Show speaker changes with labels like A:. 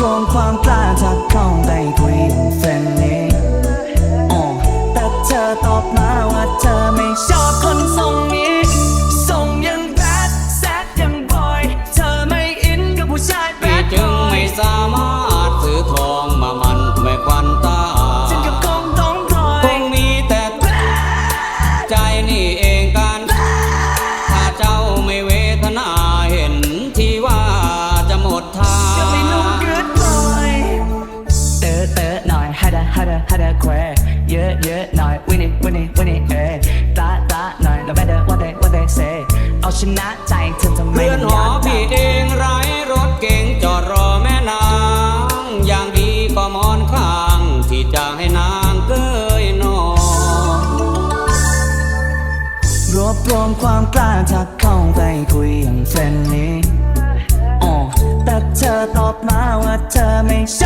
A: รวมความกล้าจากกล้องได้คุยเฟนนี้แต่เธอตอบมาว่าเธอไม่ชอบ had a had a แควเยอะเยอะหน่อยวินิวินิวินิเอตาตาหน่อย no matter what they what they say เอาชนะใจเธอทำไมเรือนหอพี่เ
B: องไร้รถเก๋งจอดรอแม่นาง อย่างดีก็หมอนข้าง ที่จะให้นางเกยนอน
A: รวบรวมความกล้าทักเข้าไปคุยอย่างเฟรนนี้อ๋อแต่เธอตอบมาว่าเธอไม่ชอบคนทรง